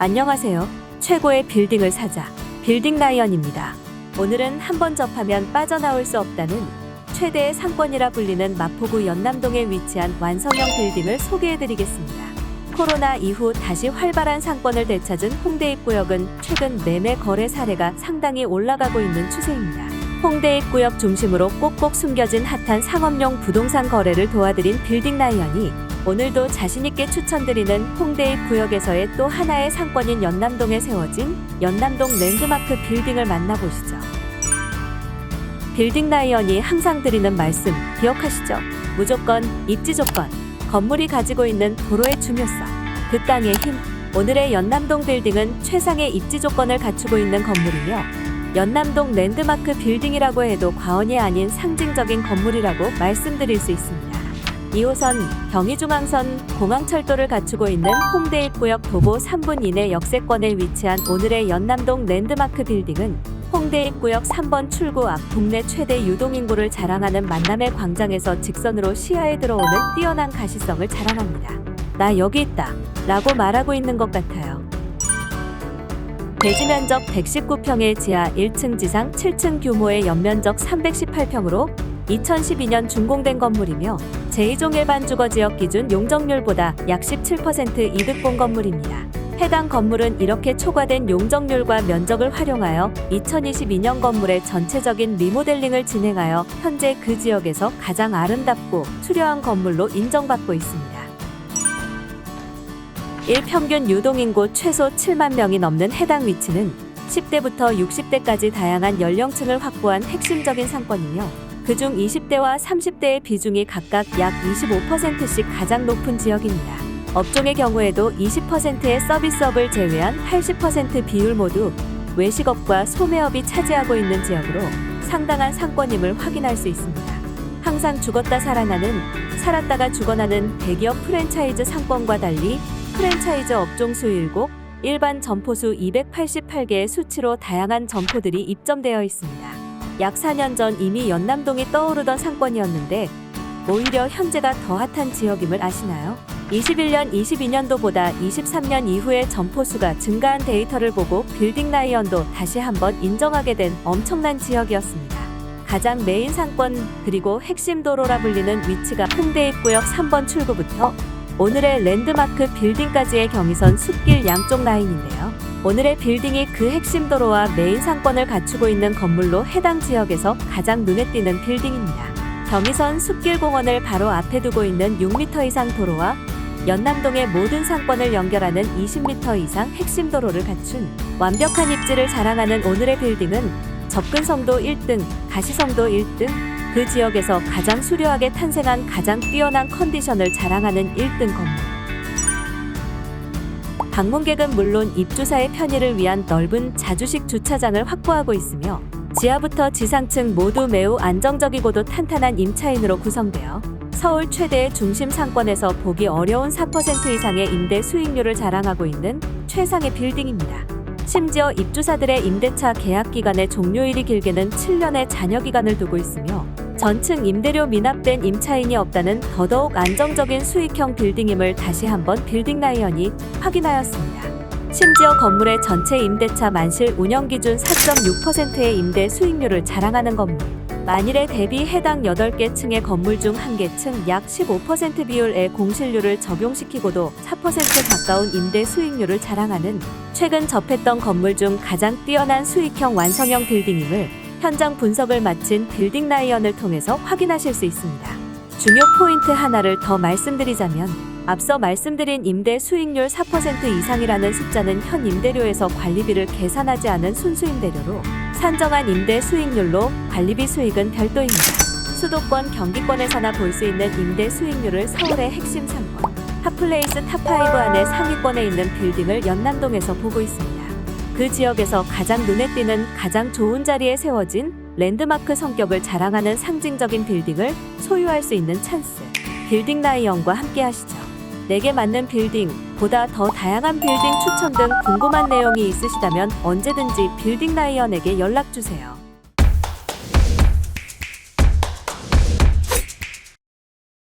안녕하세요. 최고의 빌딩을 사자. 빌딩 라이언입니다. 오늘은 한 번 접하면 빠져나올 수 없다는 최대의 상권이라 불리는 마포구 연남동에 위치한 완성형 빌딩을 소개해드리겠습니다. 코로나 이후 다시 활발한 상권을 되찾은 홍대 입구역은 최근 매매 거래 사례가 상당히 올라가고 있는 추세입니다. 홍대 입구역 중심으로 꼭꼭 숨겨진 핫한 상업용 부동산 거래를 도와드린 빌딩 라이언이 오늘도 자신있게 추천드리는 홍대 입 구역에서의 또 하나의 상권인 연남동에 세워진 연남동 랜드마크 빌딩을 만나보시죠. 빌딩 라이언이 항상 드리는 말씀 기억하시죠? 무조건 입지 조건, 건물이 가지고 있는 도로의 중요성, 그 땅의 힘. 오늘의 연남동 빌딩은 최상의 입지 조건을 갖추고 있는 건물이며 연남동 랜드마크 빌딩이라고 해도 과언이 아닌 상징적인 건물이라고 말씀드릴 수 있습니다. 2호선 경의중앙선 공항철도를 갖추고 있는 홍대 입구역 도보 3분 이내 역세권에 위치한 오늘의 연남동 랜드마크 빌딩은 홍대 입구역 3번 출구 앞 동네 최대 유동인구를 자랑하는 만남의 광장에서 직선으로 시야에 들어오는 뛰어난 가시성을 자랑합니다. 나 여기 있다 라고 말하고 있는 것 같아요. 대지 면적 119평의 지하 1층 지상 7층 규모의 연면적 318평으로 2012년 준공된 건물이며 제2종 일반 주거 지역 기준 용적률보다 약 17% 이득 본 건물입니다. 해당 건물은 이렇게 초과된 용적률과 면적을 활용하여 2022년 건물의 전체적인 리모델링을 진행하여 현재 그 지역에서 가장 아름답고 수려한 건물로 인정받고 있습니다. 일평균 유동인구 최소 7만 명이 넘는 해당 위치는 10대부터 60대까지 다양한 연령층을 확보한 핵심적인 상권이며 그중 20대와 30대의 비중이 각각 약 25%씩 가장 높은 지역입니다. 업종의 경우에도 20%의 서비스업을 제외한 80% 비율 모두 외식업과 소매업이 차지하고 있는 지역으로 상당한 상권임을 확인할 수 있습니다. 항상 죽었다 살아나는 살았다가 죽어나는 대기업 프랜차이즈 상권과 달리 프랜차이즈 업종 수 7, 일반 점포 수 288개의 수치로 다양한 점포들이 입점되어 있습니다. 약 4년 전 이미 연남동이 떠오르던 상권이었는데 오히려 현재가 더 핫한 지역임을 아시나요? 21년, 22년도보다 23년 이후에 점포 수가 증가한 데이터를 보고 빌딩 라이언도 다시 한번 인정하게 된 엄청난 지역이었습니다. 가장 메인 상권 그리고 핵심 도로라 불리는 위치가 홍대 입구역 3번 출구부터 오늘의 랜드마크 빌딩까지의 경의선 숲길 양쪽 라인인데요. 오늘의 빌딩이 그 핵심 도로와 메인 상권을 갖추고 있는 건물로 해당 지역에서 가장 눈에 띄는 빌딩입니다. 경의선 숲길 공원을 바로 앞에 두고 있는 6m 이상 도로와 연남동의 모든 상권을 연결하는 20m 이상 핵심 도로를 갖춘 완벽한 입지를 자랑하는 오늘의 빌딩은 접근성도 1등, 가시성도 1등, 그 지역에서 가장 수려하게 탄생한 가장 뛰어난 컨디션을 자랑하는 1등 건물. 방문객은 물론 입주사의 편의를 위한 넓은 자주식 주차장을 확보하고 있으며 지하부터 지상층 모두 매우 안정적이고도 탄탄한 임차인으로 구성되어 서울 최대의 중심 상권에서 보기 어려운 4% 이상의 임대 수익률을 자랑하고 있는 최상의 빌딩입니다. 심지어 입주사들의 임대차 계약 기간의 종료일이 길게는 7년의 잔여 기간을 두고 있으며 전층 임대료 미납된 임차인이 없다는 더더욱 안정적인 수익형 빌딩임을 다시 한번 빌딩 라이언이 확인하였습니다. 심지어 건물의 전체 임대차 만실 운영 기준 4.6%의 임대 수익률을 자랑하는 건물. 만일에 대비 해당 8개 층의 건물 중 1개 층 약 15% 비율의 공실률을 적용시키고도 4% 가까운 임대 수익률을 자랑하는 최근 접했던 건물 중 가장 뛰어난 수익형 완성형 빌딩임을 현장 분석을 마친 빌딩 라이언을 통해서 확인하실 수 있습니다. 중요 포인트 하나를 더 말씀드리자면 앞서 말씀드린 임대 수익률 4% 이상이라는 숫자는 현 임대료에서 관리비를 계산하지 않은 순수 임대료로 산정한 임대 수익률로 관리비 수익은 별도입니다. 수도권 경기권에서나 볼 수 있는 임대 수익률을 서울의 핵심 상권 핫플레이스 탑5 안에 상위권에 있는 빌딩을 연남동에서 보고 있습니다. 그 지역에서 가장 눈에 띄는 가장 좋은 자리에 세워진 랜드마크 성격을 자랑하는 상징적인 빌딩을 소유할 수 있는 찬스. 빌딩 라이언과 함께 하시죠. 내게 맞는 빌딩, 보다 더 다양한 빌딩 추천 등 궁금한 내용이 있으시다면 언제든지 빌딩 라이언에게 연락 주세요.